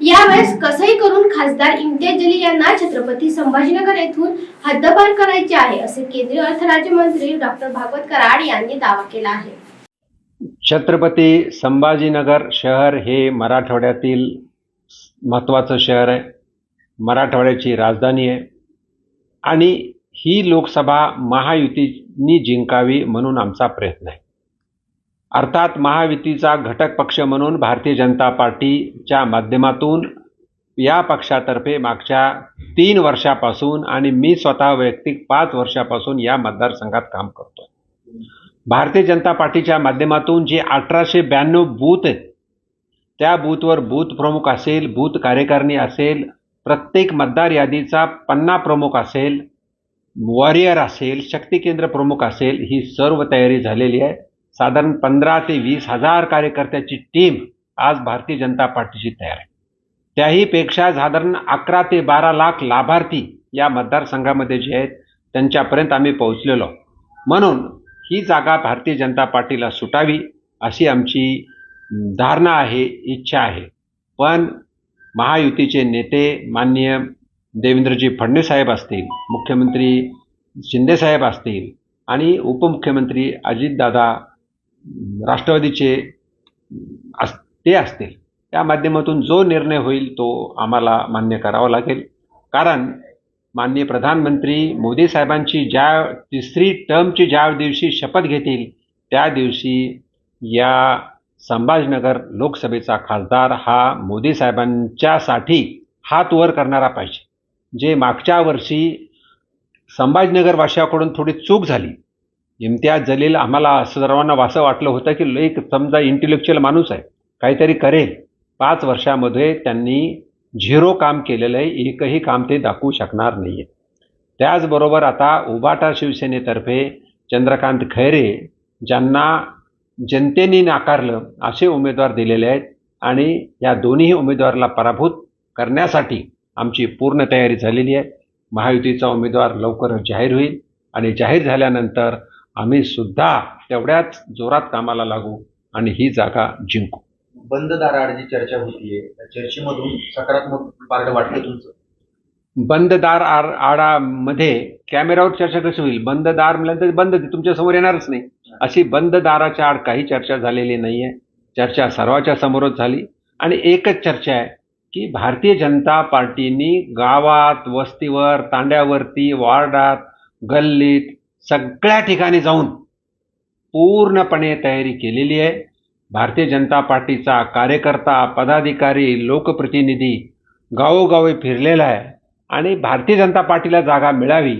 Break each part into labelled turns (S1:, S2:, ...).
S1: यावेळेस कसंही करून खासदार इम्तियाज जलील यांना छत्रपती संभाजीनगर येथून हद्दपार करायचे आहे असे केंद्रीय अर्थ राज्यमंत्री डॉक्टर भागवत कराड यांनी दावा केला आहे.
S2: छत्रपती संभाजीनगर शहर हे मराठवाड्यातील महत्त्वाचं शहर आहे मराठवाड्याची राजधानी आहे. आणि ही लोकसभा महायुतीनी जिंकावी म्हणून आमचा प्रयत्न आहे. अर्थात महायुतीचा घटक पक्ष म्हणून भारतीय जनता पार्टीच्या माध्यमातून या पक्षातर्फे मागच्या तीन वर्षापासून आणि मी स्वतः वैयक्तिक पाच वर्षापासून या मतदारसंघात काम करतो भारतीय जनता पार्टीच्या माध्यमातून जे अठराशे ब्याण्णव बूथ आहेत त्या बूथवर बूथ प्रमुख असेल बूथ कार्यकारिणी असेल प्रत्येक मतदार यादीचा पन्ना प्रमुख असेल वॉरियर असेल शक्ती केंद्र प्रमुख असेल ही सर्व तयारी झालेली आहे. साधारण पंधरा ते वीस हजार कार्यकर्त्याची टीम आज भारतीय जनता पार्टीची तयार आहे. त्याहीपेक्षा साधारण अकरा ते बारा लाख लाभार्थी या मतदारसंघामध्ये जे आहेत त्यांच्यापर्यंत आम्ही पोहोचलेलो. म्हणून ही जागा भारतीय जनता पार्टीला सुटावी अशी आमची धारणा आहे इच्छा आहे. पण महायुतीचे नेते माननीय देवेंद्रजी फडणवीस साहेब असतील मुख्यमंत्री शिंदेसाहेब असतील आणि उपमुख्यमंत्री अजितदादा राष्ट्रवादीचे अस ते असतील. त्या माध्यमातून जो निर्णय होईल तो आम्हाला मान्य करावा लागेल. कारण माननीय प्रधानमंत्री मोदी साहेबांची ज्या तिसरी टर्मची ज्या दिवशी शपथ घेतील त्या दिवशी या संभाजीनगर लोकसभेचा खासदार हा मोदी साहेबांच्यासाठी हात वर करणारा पाहिजे. जे मागच्या वर्षी संभाजीनगर वाशियाकडून थोडी चूक झाली इम्तियाज जलील आम्हाला असं सर्वांना असं वाटलं होतं की एक समजा इंटेलेक्च्युअल माणूस आहे. काहीतरी करेल. पाच वर्षामध्ये त्यांनी झिरो काम केलेलं आहे. एकही काम ते दाखवू शकणार नाही आहे त्याचबरोबर आता उबाटा शिवसेनेतर्फे चंद्रकांत खैरे ज्यांना जनतेने नाकारलं असे उमेदवार दिलेले आहेत आणि या दोन्ही उमेदवाराला पराभूत करण्यासाठी आमची पूर्ण तयारी झालेली आहे. महायुतीचा उमेदवार लवकरच जाहीर होईल आणि जाहीर झाल्यानंतर आम्ही सुद्धा तेवढ्याच जोरात कामाला लागू आणि ही जागा जिंकू.
S3: बंद दाराआड जी चर्चा होतीये. त्या चर्चेमधून सकारात्मक पारड वाटतं तुमचं?
S2: बंद दार आर आडामध्ये कॅमेऱ्यावर चर्चा कशी होईल? बंद दार म्हटल्यानंतर बंद तुमच्यासमोर येणारच नाही. अशी बंद दाराच्या आड काही चर्चा झालेली नाही आहे चर्चा सर्वाच्या समोरच झाली. आणि एकच चर्चा आहे की भारतीय जनता पार्टीनी गावात वस्तीवर तांड्यावरती वार्डात गल्लीत सगळ्या ठिकाणी जाऊन पूर्णपणे तयारी केलेली आहे. भारतीय जनता पार्टीचा कार्यकर्ता पदाधिकारी लोकप्रतिनिधी गावोगावी फिरलेला आहे आणि भारतीय जनता पार्टीला जागा मिळावी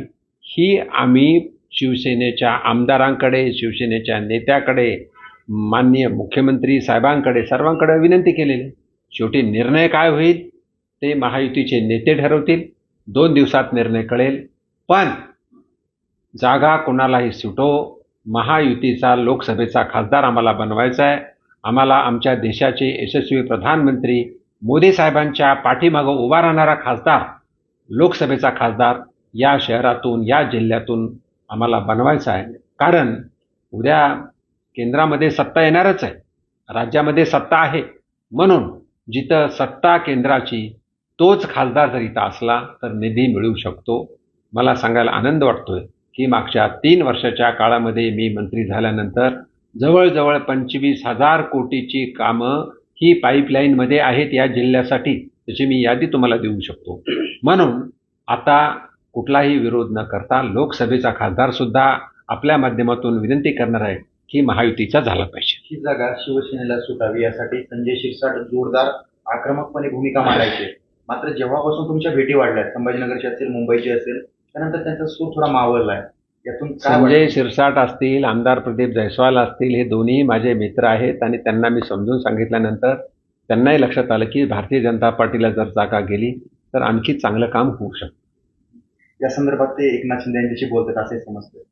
S2: ही आम्ही शिवसेनेच्या आमदारांकडे शिवसेनेच्या नेत्याकडे माननीय मुख्यमंत्री साहेबांकडे सर्वांकडे विनंती केलेली शेवटी निर्णय काय होईल ते महायुतीचे नेते ठरवतील. दोन दिवसात निर्णय कळेल. पण जागा कोणालाही सुटो. महायुतीचा लोकसभेचा खासदार आम्हाला बनवायचा आहे आम्हाला आमच्या देशाचे यशस्वी प्रधानमंत्री मोदी साहेबांच्या पाठीमागं उभा राहणारा खासदार लोकसभेचा खासदार या शहरातून या जिल्ह्यातून आम्हाला बनवायचा आहे कारण उद्या केंद्रामध्ये सत्ता येणारच आहे. राज्यामध्ये सत्ता आहे. म्हणून जिथं सत्ता केंद्राची तोच खासदार जर इथं असला तर निधी मिळू शकतो. मला सांगायला आनंद वाटतोय. की मागच्या तीन वर्षाच्या काळामध्ये मी मंत्री झाल्यानंतर जवळजवळ पंचवीस हजार कोटीची कामं ही पाईपलाईनमध्ये आहेत या जिल्ह्यासाठी त्याची मी यादी तुम्हाला देऊ शकतो. म्हणून आता कुठलाही विरोध न करता लोकसभेचा खासदार सुद्धा आपल्या माध्यमातून विनंती करणार आहे की महायुतीचा झाला पाहिजे.
S3: ही जागा शिवसेनेला सुटावी यासाठी संजय शिरसाट जोरदार आक्रमकपणे भूमिका मांडायची. मात्र जेव्हापासून तुमच्या भेटी वाढल्या संभाजीनगरची असेल मुंबईची असेल त्यानंतर त्यांचा सूर थोडा यातून काय
S2: संजय? शिरसाट असतील आमदार प्रदीप जयस्वाल असतील हे दोन्ही माझे मित्र आहेत आणि त्यांना मी समजून सांगितल्यानंतर त्यांनाही लक्षात आलं की भारतीय जनता पार्टीला जर जागा गेली तर आणखी चांगलं काम होऊ शकतं.
S3: या संदर्भात ते एकनाथ शिंदे यांच्याशी बोलतात असे समजते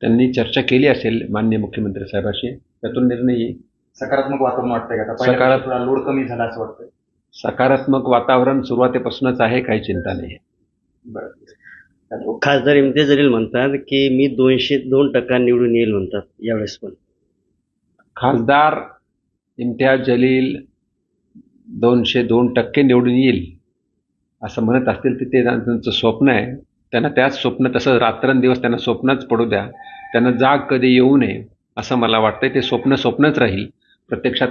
S2: त्यांनी चर्चा केली असेल मान्य मुख्यमंत्री साहेबांशी. त्यातून निर्णय येईल.
S3: सकारात्मक वातावरण वाटतंय का?
S2: सकारात्मक-
S3: लोड कमी झाला असं वाटतंय.
S2: सकारात्मक वातावरण सुरुवातीपासूनच आहे काही चिंता नाही आहे
S3: बरं.
S4: खासदार इम्तियाज जलील म्हणतात की मी दोनशे दोन टक्का निवडून येईल म्हणतात यावेळेस पण.
S2: खासदार इम्तियाज जलील दोनशे दोन टक्के निवडून येईल असं म्हणत असतील तर ते त्यांचं स्वप्न आहे. त्यांना त्याच स्वप्न तसं रात्रंदिवस त्यांना स्वप्नच पडू द्या. त्यांना जाग कधी येऊ नये असं मला वाटतं ते स्वप्न स्वप्नच राहील प्रत्यक्षात